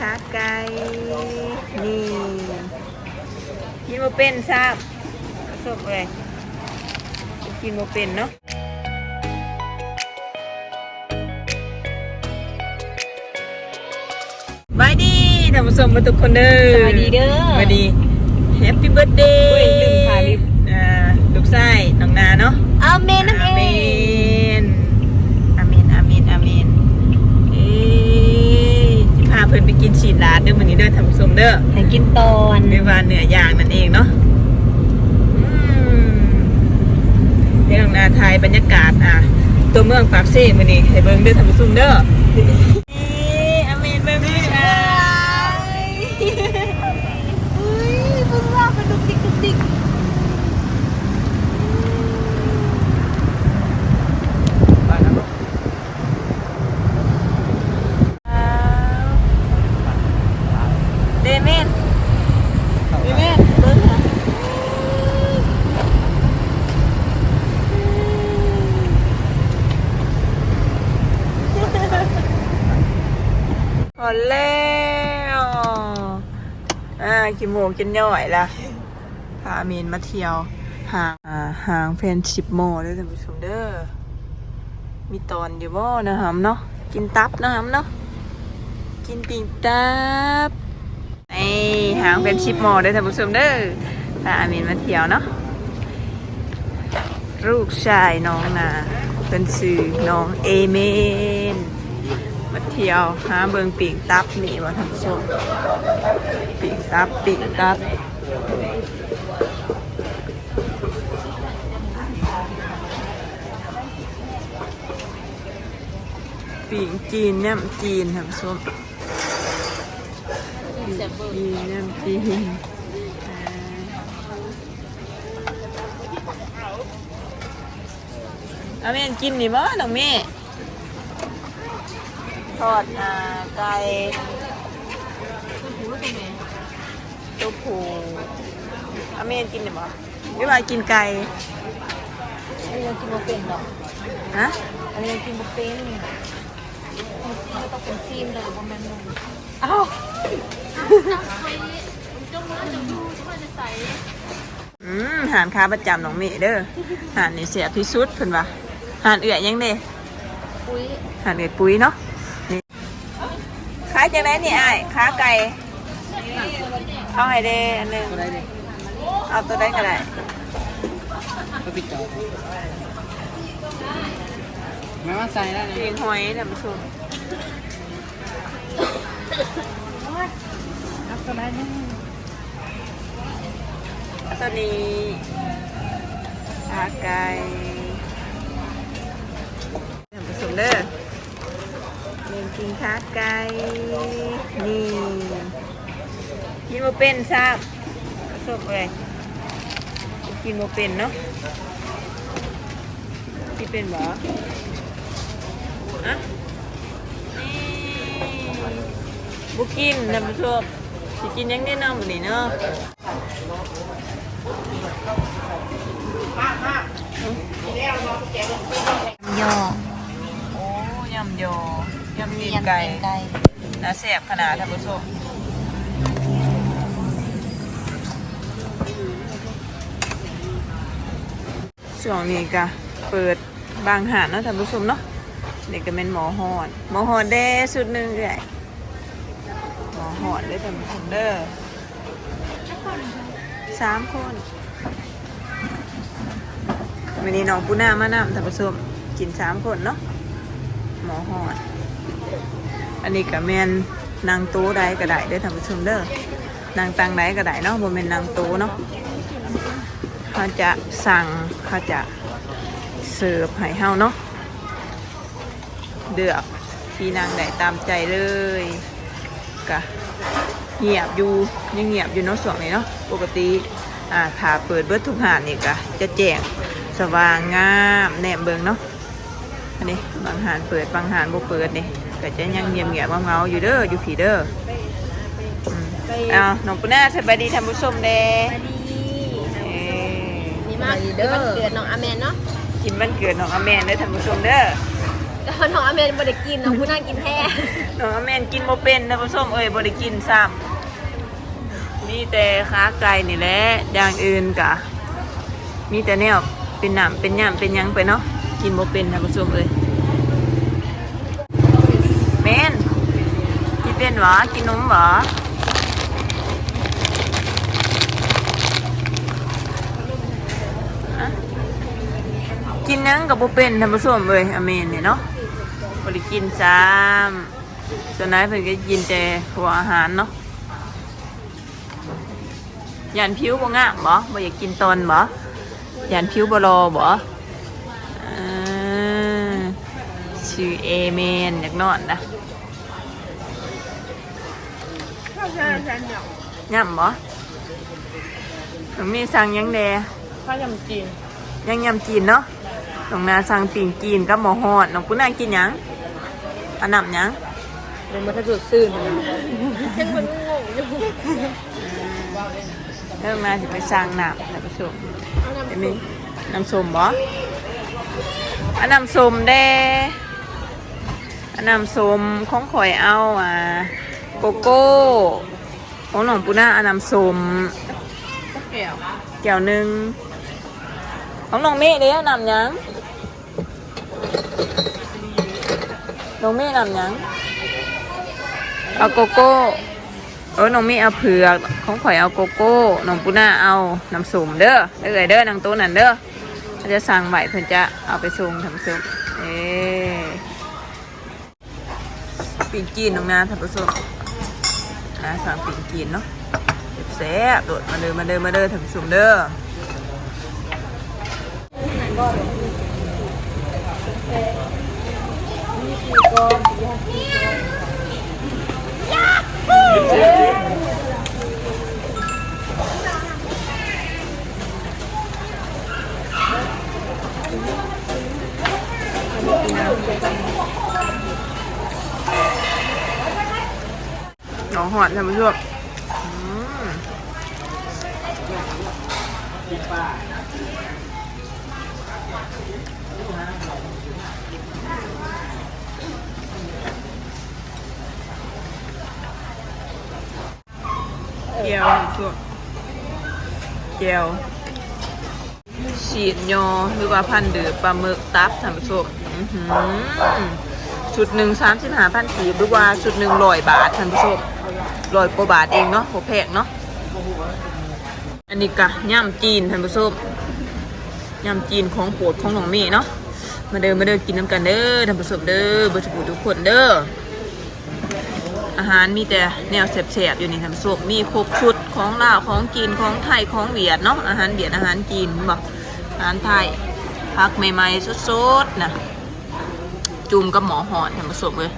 ขาไก่นี่กินโมเป็นทราบสบเลยกินโมเป็นเนาะบายดีท่านผู้ชมมาทุกคนเด้อสวัสดีเด้อสวัสดีแฮปปี้เบิร์ดเดย์เฮ้ยลืมถ่ายลิปอ่าลูกไส้น้องนาเนาะ อาเมนนั่นเอ อาเม ง นอาเมนอาเมนอาเมนเอ้ยสิพาเพิ่นไปกินฉี ดลาดเด้อมื้อนี้เด้อท่านผู้ชมเด้อให้กินตอนเรียกว่าเนื้อย่างนั่นเองเนาะอืมเดี๋ยวน้องนาถ่ายบรรยากาศอะ ตัวเมืองปากเซ่มื้อนี้ให้เบิ่งเด้อท่านผู้ชมเด้อนี่อาเมนเบิ่งเด้อค่ะ เฮ้ยเพิ่งว่าเป็นดุกดิกดุกดิก เดเมนเดเมนเบิ่งค่ะ แล้วอ่ากี่โมกินย่อยละพาเมนมาเที่ยวห่างห่างเพนชิปโมด้อท่านผู้ชมเด้อมีตอนอยู่บ่นะครับเนาะกินตับนะครับเนาะกินปิ่งตับไอหางเป็นชิปโมด้อท่านผู้ชมเด้อพาอามินมาเที่ยวเนาะลูกชายน้องนาเป็นสื่อน้องเอเมน มาเที่ยวหาเบิงปิ่งตับนี่ว่าท่านผู้มปิ่งตับปิ่งตับปิ่งจีนเนี่ยจีนท่านผู้ชมปิงจีนเนี่ยจีนอเอาเมนกินนี่บ่น้องเมย์ ทอดอ่าไก่ตัวผูเอาเมนกินนี่บ่หรือว่ากินไก่อันนี้ยังกินโมเป็นหรอกฮะอันนี้ยังกินโมเป็นไม่ต้องเป็นซีมเลยประมาณนั้นเอ้าอืมหานค้าประจำน้องเมย์เด้อหานนี่เสียที่สุดเพิ่นว่าหานเอื่อยยังเด้ปุ้ยหานเอื่อยปุ๋ยเนาะนี่ขายจังไดนี่อ้ายขาไก่เอาให้เด้อันหนึงเอาตัวใดก็ได้ก็ปิดจอไม่ว่าใส่ได้เลปียนหอยท่านผู้ชมครับก็ได้นี่ตัวนี้ขาไก่ท่านผู้ชมเด้อ เล่นกินขาไก่นี่กินโมเป็นทราบสบเลยกินโมเป็นเนาะกินเป็นบ่อะนี่บุกินท่านผู้ชมสิกินยังได้นาะมื้อนี้เนาะยอโอ้ยำยยำตีน ยำตีนไก่น่าแซ่บขนาดท่านผู้ชมช่วงนี้ก็เปิดบางหาดเนาะท่านผู้ชมเนาะนี่ก็เป็นหมอหอนหมอหอนเด้สุดหนึ่งเลยหมอหอนเด้ท่านผู้ชมเด้อสามคนวันนี้น้องปูน่ามานำท่านผู้ชมกินสามคนเนาะหมอหอด อันนี้ก็แมนนางโต๊ได้ก็ได้เด้ท่านผู้ชมเด้อนางตังได้ก็ได้เนาะบ่แม่นนางโต๊เนาะเขาจะสั่งเขาจะเสิร์ฟให้เฮาเนาะเดือกที่นางได้ตามใจเลยกะเงียบอยู่ยังเงียบอยู่เนาะส่วนนี้เนาะปกติอ่าถ้าเปิดเบิดทุกหาดนี่ก็จะแจ้งสว่างงามแนมเบิงเนาะอันนี้บางหานเปิดบางหานบ่เปิดนี่ ก็จะยังเงียบเงียบๆเงาๆอยู่เด้ออยู่ผีเด้ออืมเอาน้องปุ้นาสบายดีท่านผู้ชมเด้อันนี้เอ้ยนี่มากเด้อวันเกิดน้องอาเมนเนาะกินวันเกิดน้องอาแมนเด้อท่านผู้ชมเด้อน้องอเมนบไดกินน้องผู้นั่งกินแท้น้องอเมนกินบ่เป็นท่านผู้ชมเอ้ยบ่ได้กินซ้ำมีแต่ขาไก่นี่แหละอย่างอื่นกะมีแต่แนวเป็นน้ำเป็นย่ำเป็นหยังไปเนาะกินบ่เป็นท่านผู้ชมเอ้ย แม่นกินเป็นหวะกินนมหวะอกินหยังกับบ่เป็นท่านผู้ชมเอ้ยอเมนเนี่ยเนาะบ่ได้กินซ้ำส่วนนายเพิ่นก็กินแต่หัวอาหารเนาะยันผิวบ่งามบ่บ่อยากกินตอนบ่ยันผิวบรอบ่อ่าชื่อเอเมนอยากนอนนะ ย่ำบ่ผมมีสั่งหยังแดข้าวยำจีนยังยำจีนเนาะตรงนาสั่งปิ่งจีนกับหมอฮอดน้องปุ้นากินหยังอันนับหยังเป็นมัธยมซื่นนะยังมันงงอยู่เริ่มมาจะไปสั่งน้ำท่านผู้ชมเอาน้ำเห็นไหมน้ำส้มบ่อันน้ำส้มเด้อันน้ำส้มของข่อยเอาอ่า โกโก้ของน้องปุนาอนน้ำสมแก้วแก้วหนึ่งของน้องเมฆเด้อันน้ำยังน้องเมฆนำยังเอาโกโก้เออน้องเมฆเอาเผือกของข่อยเอาโกโก้น้องปุนาเอาน้ำสมเด้อเด้อเอ้ยเด้อนางโตนั่นเด้อเขาจะสั่งใบเพื่อจะเอาไปส่งทำซุปเอ๊ปีกจีนตรงนั้นทำผู้ชม นะสั่งปีกินเนาะแซ่บโดดมาเดินมาเดินมาเดินทำซุปเด้อหน เจียวทำผู้ชมเจียว ฉีดยอหรือว่าพันเดือปลาหมึกตับทำผู้ชมอื้อหือชุดหนึ่งสามสิบห้าพันกีหรือว่าชุดหนึ่งร้อยบาทท่านผู้ชมร้อยกว่าบาทเองเนาะโหแพงเนาะ อันนี้กะย่ำจีนท่านผู้ชมย่ำจีนของโปรดของน้องเมย์เนาะมาเดินมาเดินกินน้ำกันเด้อท่านผู้ชมเด้อเบอร์สบู่ทุกคนเด้ออาหารมีแต่แนวแซ่บๆอยู่นี่ท่านผู้ชมมีครบชุดของลาวของกินของไทยของเวียดเนาะอาหารเวียดอาหารจีนบอกอาหารไทยพักใหม่ๆสดๆนะจุ่มกับหมอหอนท่านผู้ชมเลย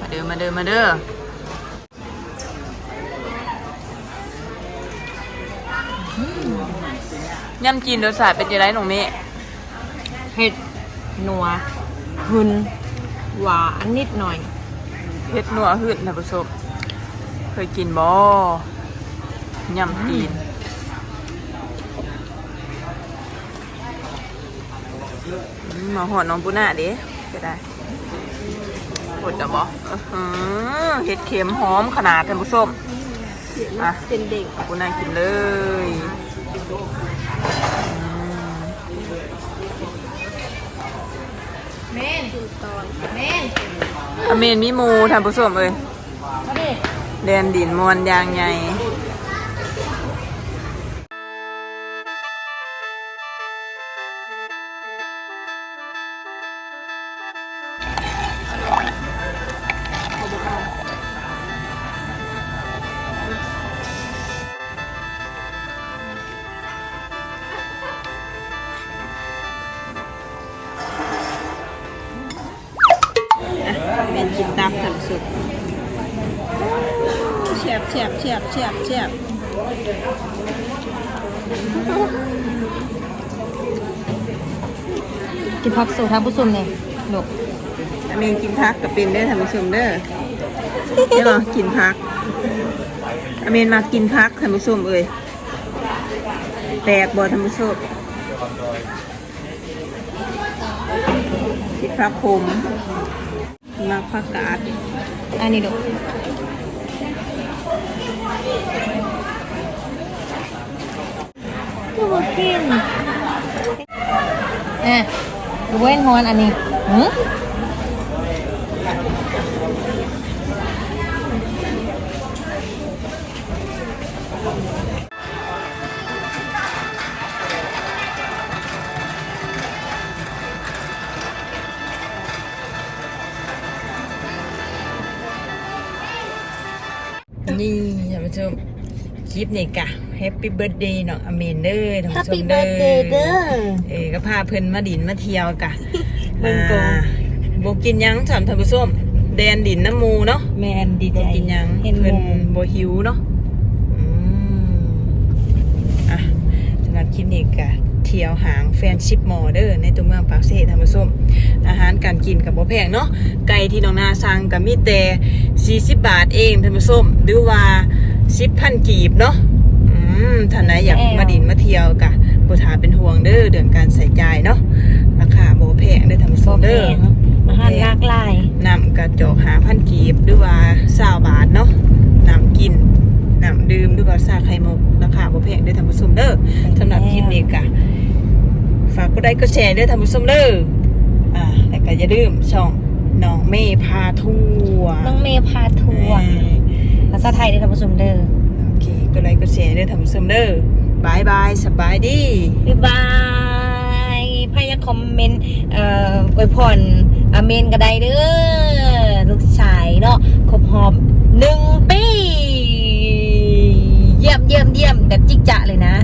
มาเด้อมาเด้อมาเด้อ ยำจีนรสชาติเป็นยังไงหนูเมฆเผ็ดนัวหึนหวานนิดหน่อยเผ็ดนัวหืดท่านผู้ชมเคยกินบ่ยำจีนอืมหมอหอนน้องปุน่าเด้ก็ได้ปวดจะบ่อื้อหือเห็ดเข็มหอมขนาดท่านผู้ชมอะเป็นเด็กกูน่ากินเลย แม่นตอนแม่นอเมนมีหมูท่านผู้ชมเอ้ยมาดิ แดนดินมวนยางใหญ่ ยบเฉียบเฉียบเฉียบเฉียบกินพักสู่ทางผู้ชมเนี่ยลูกอเมนกินพักกับเป็นเด้อท่านผู้ชมเด้อเดี๋ยวกินพักอเมนมากินพักท่านผู้ชมเอ้ยแตกบ่ท่านผู้ชมกินพระพรหมมาพักกาดอันนี้ดูก็ มากินเอะดูเว้นฮอนอันนี้หืม นี่ท่านผู้ชมคลิปนี่กะแฮปปี้เบิร์ดเดย์เนาะอเมนเดอร์ท่านผู้ชมเด้อ เออก็พาเพิ่นมาดินมาเที่ยวกะเบิ่งก่อนอ่าบกินหยังสามท่านผู้ชมแดนดินน้ำหมูเนาะแมนดีบใจกินหยังเห็นหเพิ่นมู บ่หิวเนาะอืมอะสำหรับคลิปนี้กะ เที่ยวหางแฟนชิปมอเดอร์ในตัวเมืองปากเซ่ท่านผู้ชมอาหารการกินกับบ่แพงเนาะไก่ที่น้องนาสั่งก็มีแต่40 บาทเองท่านผู้ชมหรือว่า10,000กีบเนาะอืมท่านไหนอยากมาดินมาเที่ยวกะบ่ถาเป็นห่วงเด้อเรื่องการใส่จ่ายเนาะราคาบ่แพงเด้อท่านผู้ชมเด้ออาหารหลากหลายนำกระจอกหาพันกีบหรือว่าสาวบาทเนาะนำกิน นำดื่มหรือว่าซาไข่มุกราคาบ่แพงเด้อท่านผู้ชมเด้อสำหรับคลิปนี้กะฝากกดไลค์กดแชร์เด้อท่านผู้ชมเด้ออ่าแล้วก็อย่าลืมช่องน้องเมย์พาทัวร์น้องเมย์พาทัวร์เออภาษาไทยได้ท่านผู้ชมเด้อโอเคกดไลค์กดแชร์เด้อท่านผู้ชมเด้อบายบายสบายดีบ๊ายบายพายาคอมเมนต์เอ่ออวยพรอาเมนก็ได้เด้อลูกชายเนาะครบหอบ เยี่ยมเยี่ยมเยี่ยมแบบจิกจะเลยนะ